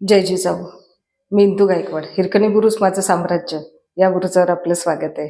जय जिजाऊ मी इंदू गायकवाड हिरकणी बुरुज माझं साम्राज्य या बुरुजावर आपलं स्वागत आहे.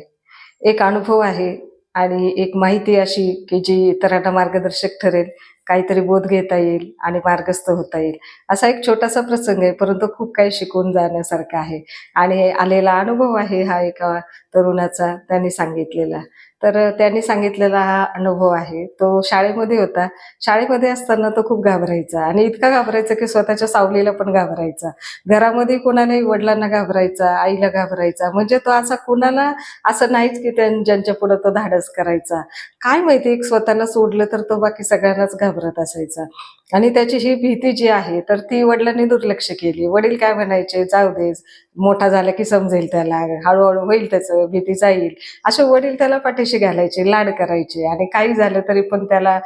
एक अनुभव आहे आणि एक माहिती अशी की जी इतरांना मार्गदर्शक ठरेल काहीतरी बोध घेता येईल आणि मार्गस्थ होता येईल. असा एक छोटासा प्रसंग आहे परंतु खूप काही शिकून जाण्यासारखा आहे. आणि आलेला अनुभव आहे हा एका तरुणाचा त्यांनी सांगितलेला. तर त्यांनी सांगितलेला हा अनुभव आहे. तो शाळेमध्ये होता. शाळेमध्ये असताना तो खूप घाबरायचा आणि इतका घाबरायचा की स्वतःच्या सावलीला पण घाबरायचा. घरामध्ये कोणालाही वडिलांना घाबरायचा आईला घाबरायचा. म्हणजे तो असा कोणाला असं नाहीच की त्यां ज्यांच्या पुढं तो धाडस करायचा. काय माहिती एक स्वतःला सोडलं तर तो बाकी सगळ्यांनाच घाबरत असायचा. आणि त्याची ही भीती जी आहे तर ती वडिलांनी दुर्लक्ष केली. वडील काय म्हणायचे जाऊ दे मोठा झाला की समजेल त्याला हळूहळू होईल त्याचं भीती जाईल. असे वडील त्याला पाठीशी घालायचे लाड करायचे आणि काही झालं तरी पण त्याला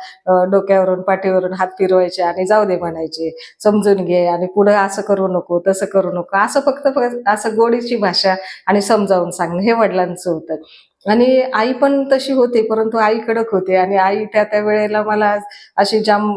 डोक्यावरून पाठीवरून हात फिरवायचे आणि जाऊ दे म्हणायचे समजून घे आणि पुढं असं करू नको तसं करू नको. असं फक्त असं गोडीची भाषा आणि समजावून सांगणं हे वडिलांचं होतं. आणि आई पण तशी होते परंतु आई कडक होते आणि आई त्या त्या वेळेला मला अशी जाम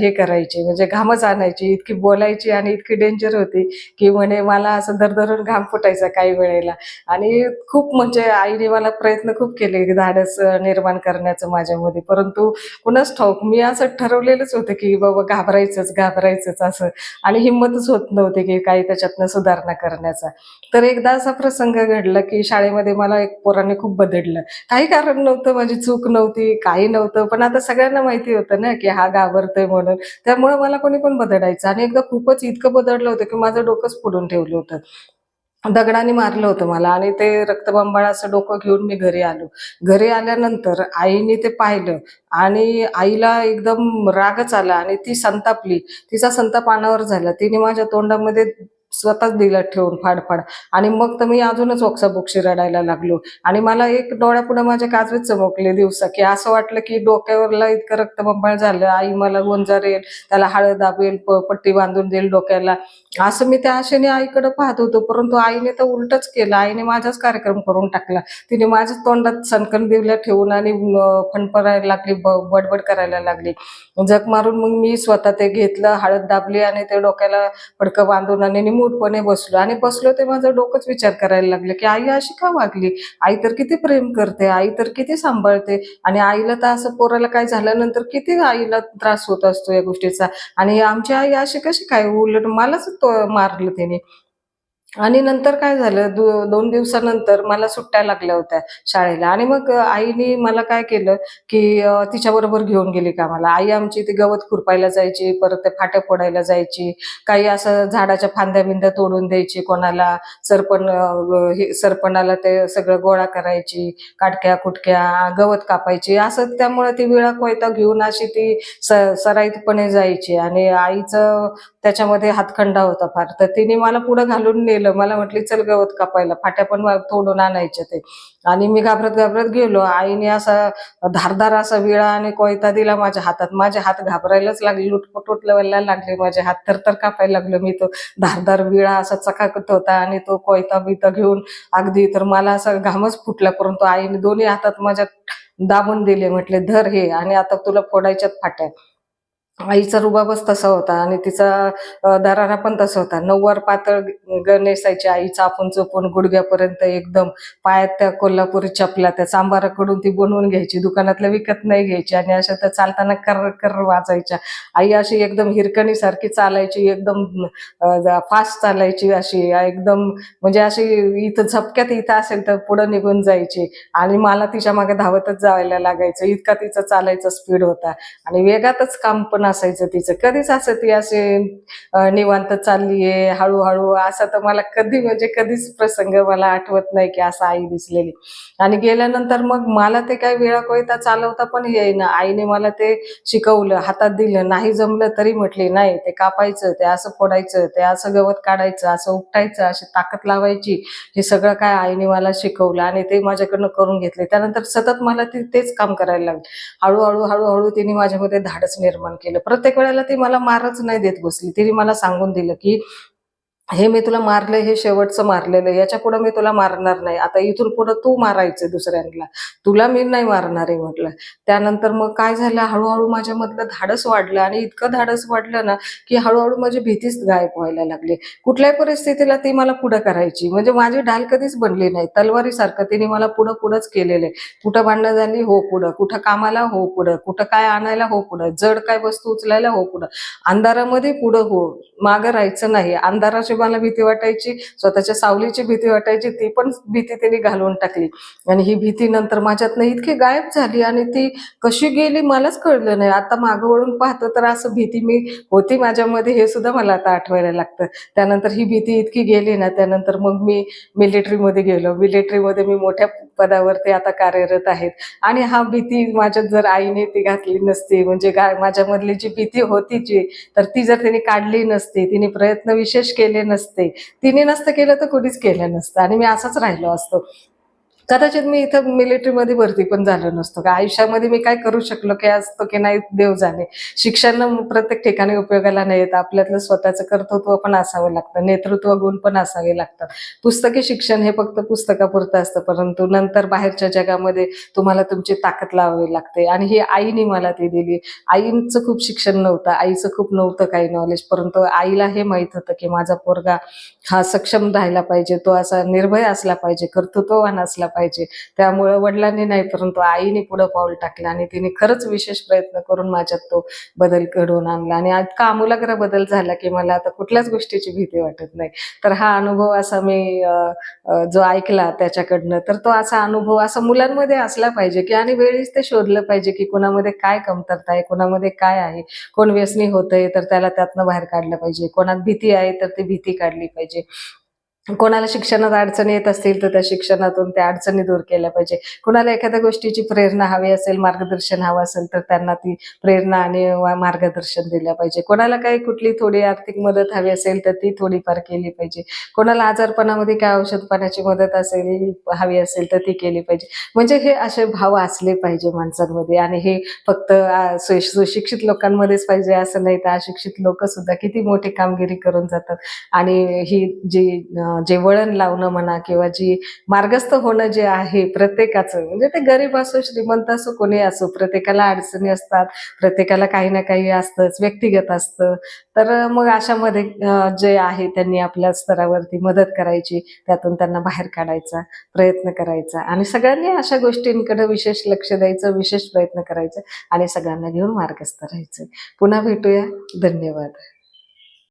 हे करायची म्हणजे घामच आणायची इतकी बोलायची आणि इतकी डेंजर होती की म्हणे मला असं दरदरून घाम फुटायचा काही वेळेला. आणि खूप म्हणजे आईने मला प्रयत्न खूप केले धाडस निर्माण करण्याचं माझ्यामध्ये परंतु कुणाच ठाऊक मी असं ठरवलेलंच होतं की बाबा घाबरायचंच घाबरायचंच असं. आणि हिंमतच होत नव्हती की काही त्याच्यातनं सुधारणा करण्याचा. तर एकदा असा प्रसंग घडला की शाळेमध्ये मला एक पोराने खूप बदललं. काही कारण नव्हतं माझी चूक नव्हती काही नव्हतं पण आता सगळ्यांना माहिती होतं ना की हा घाबरतोय म्हणून. त्यामुळे मला कोणी पण बदडायचं आणि एकदा खूपच इतकं बदललं होतं की माझं डोकंच फोडून ठेवलं होतं. दगडाने मारलं होतं मला आणि ते रक्तबंबाळ असं डोकं घेऊन मी घरी आलो. घरी आल्यानंतर आईने ते पाहिलं आणि आईला एकदम रागच आला आणि ती संतापली. तिचा संताप अनावर झाला. तिने माझ्या तोंडामध्ये स्वतःच दिलं ठेवून फाडफाड आणि मग तर मी अजूनच ओक्साबोक्षी रडायला लागलो. आणि मला एक डोळ्यापुढे माझ्या काजवेच चमकले दिवसा की असं वाटलं की डोक्यावरला इतकं रक्तबंबाळ झालं. आई मला गोंजारेल त्याला हळद दाबेल प- पट्टी बांधून देईल डोक्याला. असं मी त्या आशेने आईकडे पाहत होतो परंतु आईने तर उलटच केलं. आईने माझाच कार्यक्रम करून टाकला. तिने माझ्याच तोंडात सनकन दिवल्या ठेवून आणि फणफरायला लागली ब- बडबड करायला लागली. जग मारून मग मी स्वतः ते घेतलं हळद दाबली आणि ते डोक्याला फडकं बांधून आणि मूठपणे बसलो. आणि बसलो ते माझं डोकंच विचार करायला लागलं की आई अशी का वागली? आई तर किती प्रेम करते आई तर किती सांभाळते आणि आईला तर असं पोराला काय झाल्यानंतर किती आईला त्रास होत असतो या गोष्टीचा? आणि आमची आई अशी कशी काय? उलट मलाच मारलं त्याने. आणि नंतर काय झालं? दो, दोन दिवसानंतर मला सुट्ट्या लागल्या होत्या शाळेला. आणि मग आईने मला काय केलं की तिच्याबरोबर घेऊन गेली कामाला. आई आमची ती गवत खुरपायला जायची परत ते फाट्या फोडायला जायची काही असं झाडाच्या फांद्या बिंद्या तोडून द्यायची कोणाला सरपण हे सरपणाला ते सगळं गोळा करायची काटक्या कुटक्या गवत कापायची. असं त्यामुळे ती विळा कोयता घेऊन अशी ती स सराईतपणे जायची. आणि आईचं त्याच्यामध्ये हातखंडा होता फार. तर तिने मला पुढं घालून नेलं. मला म्हटली चल गवत कापायला फाट्या पण तोडून आणायच्या ते. आणि मी घाबरत घाबरत गेलो. आईने असा धारदार असा विळा आणि कोयता दिला माझ्या हातात. माझे हात घाबरायलाच लागले. लुटपट उठवायला लागले माझे हात. थरथर कापायला लागलो मी. तो धारदार विळा असा चकाकत होता आणि तो कोयता बिता घेऊन अगदी तर मला असा घामच फुटला. परंतु आईने दोन्ही हातात माझ्या दाबून दिले. म्हटले धर हे आणि आता तुला फोडायच्यात फाट्या. आईचा रुबाबच तसा होता आणि तिचा दरारा पण तसा होता. नऊवार पातळ ग- आई चापून चोपून गुडघ्यापर्यंत एकदम पायात त्या कोल्हापुरी चपला त्या सांबाराकडून ती बनवून घ्यायची दुकानातल्या विकत नाही घ्यायची आणि अशा त्या चालताना कर कर वाजायच्या. आई अशी एकदम हिरकणी सारखी चालायची एकदम फास्ट चालायची अशी एकदम म्हणजे अशी इथं झपक्यात इथं असेल तर पुढं निघून जायची आणि मला तिच्यामागे धावतच जायला लागायचं. इतका तिचा चालायचा स्पीड होता आणि वेगातच काम पण असायचं तिचं. कधीच असं ती असे निवांत चाललीये हळूहळू असं तर मला कधी म्हणजे कधीच प्रसंग मला आठवत नाही की असं आई दिसलेली. आणि गेल्यानंतर मग मला ते काय वेळा कोयता चालवता पण येईना. आईने मला ते शिकवलं हातात दिलं नाही जमलं तरी म्हटली नाही ते कापायचं ते असं फोडायचं ते असं गवत काढायचं असं उपटायचं अशी ताकद लावायची हे सगळं काय आईने मला शिकवलं आणि ते माझ्याकडनं करून घेतले. त्यानंतर सतत मला ती तेच काम करायला लागले. हळूहळू हळूहळू तिने माझ्यामध्ये धाडस निर्माण केलं. प्रत्येक वेळेला ती मला मारच नाही देत बसली. तिने मला सांगून दिलं की हे मी तुला मारलं हे शेवटचं मारलेलं आहे. याच्यापुढे मी तुला मारणार नाही. आता इथून पुढे तू मारायचं दुसऱ्यांना. तुला मी नाही मारणार आहे म्हटलं. त्यानंतर मग काय झालं? हळूहळू माझ्यामधलं धाडस वाढलं आणि इतकं धाडस वाढलं ना की हळूहळू माझी भीतीच गायब व्हायला लागली. कुठल्याही परिस्थितीला ती मला पुढं करायची. म्हणजे माझी ढाल कधीच बनली नाही. तलवारीसारखं तिने मला पुढं पुढंच केलेलं आहे. कुठं भांडणं झाली? हो पुढं. कुठं कामाला? हो पुढं. कुठं काय आणायला? हो पुढं. जड काय वस्तू उचलायला? हो पुढं. अंधारामध्ये पुढं हो. मागं राहायचं नाही. अंधाराच्या मला भीती वाटायची स्वतःच्या सावलीची भीती वाटायची ती पण भीती त्यांनी घालवून टाकली. आणि ही भीती नंतर माझ्यातनं इतकी गायब झाली आणि ती कशी गेली मलाच कळलं नाही. आता मागं वळून पाहतं तर असं भीती मी होती माझ्यामध्ये हे सुद्धा मला आता आठवायला लागतं. त्यानंतर ही भीती इतकी गेली ना त्यानंतर मग मी मिलिटरीमध्ये गेलो. मिलिटरीमध्ये मी मोठ्या पदावरती आता कार्यरत आहेत. आणि हा भीती माझ्यात जर आईने ती घातली नसती म्हणजे माझ्यामधली जी भीती होती जी तर ती जर तिने काढली नसती तिने प्रयत्न विशेष केले नसते तिने नसतं केलं तर कुणीच केलं नसतं. आणि मी असाच राहिलो असतो. कदाचित मी इथं मिलिटरीमध्ये भरती पण झालो नसतो. का आयुष्यामध्ये मी काय करू शकलो की असतो की नाही देव जाणे. शिक्षण प्रत्येक ठिकाणी उपयोगाला नाही येत. आपल्यातलं स्वतःचं कर्तृत्व पण असावं लागतं. नेतृत्व गुण पण असावे लागतात. पुस्तकी शिक्षण हे फक्त पुस्तकापुरतं असतं. परंतु नंतर बाहेरच्या जगामध्ये तुम्हाला तुमची ताकद लावावी लागते. आणि ही आईने मला ती दिली. आईचं खूप शिक्षण नव्हतं. आईचं खूप नव्हतं काही नॉलेज परंतु आईला हे माहीत होतं की माझा पोरगा हा सक्षम राहिला पाहिजे. तो असा निर्भय असला पाहिजे. कर्तृत्ववान असला पाहिजे. त्यामुळं वडिलांनी नाही परंतु आईने पुढं पाऊल टाकलं आणि तिने खरंच विशेष प्रयत्न करून माझ्यात तो बदल घडवून आणला. आणि इतका आमूलाग्र बदल झाला की मला आता कुठल्याच गोष्टीची भीती वाटत नाही. तर हा अनुभव असा मी जो ऐकला त्याच्याकडनं तर तो असा अनुभव असा मुलांमध्ये असला पाहिजे की आणि वेळीच ते शोधलं पाहिजे की कोणामध्ये काय कमतरता आहे कोणामध्ये काय आहे. कोण व्यसनी होतंय तर त्याला त्यातनं बाहेर काढलं पाहिजे. कोणात भीती आहे तर ती भीती काढली पाहिजे. कोणाला शिक्षणात अडचणी येत असतील तर त्या शिक्षणातून त्या अडचणी दूर केल्या पाहिजे. कोणाला एखाद्या गोष्टीची प्रेरणा हवी असेल मार्गदर्शन हवं असेल तर त्यांना ती प्रेरणा आणि मार्गदर्शन दिलं पाहिजे. कोणाला काही कुठली थोडी आर्थिक मदत हवी असेल तर ती थोडीफार केली पाहिजे. कोणाला आजारपणामध्ये काय औषध पाण्याची मदत असेल हवी असेल तर ती केली पाहिजे. म्हणजे हे असे भाव असले पाहिजे माणसांमध्ये आणि हे फक्त सुशिक्षित लोकांमध्येच पाहिजे असं नाही तर अशिक्षित लोक सुद्धा किती मोठी कामगिरी करून जातात. आणि ही जी जे वळण लावणं म्हणा किंवा जी मार्गस्थ होणं जे आहे प्रत्येकाचं म्हणजे ते गरीब असो श्रीमंत असो कोणी असो प्रत्येकाला अडचणी असतात प्रत्येकाला काही ना काही असतंच व्यक्तिगत असतं. तर मग अशामध्ये जे आहे त्यांनी आपल्या स्तरावरती मदत करायची त्यातून त्यांना बाहेर काढायचा प्रयत्न करायचा आणि सगळ्यांनी अशा गोष्टींकडे विशेष लक्ष द्यायचं विशेष प्रयत्न करायचं आणि सगळ्यांना घेऊन मार्गस्थ राहायचं. पुन्हा भेटूया. धन्यवाद.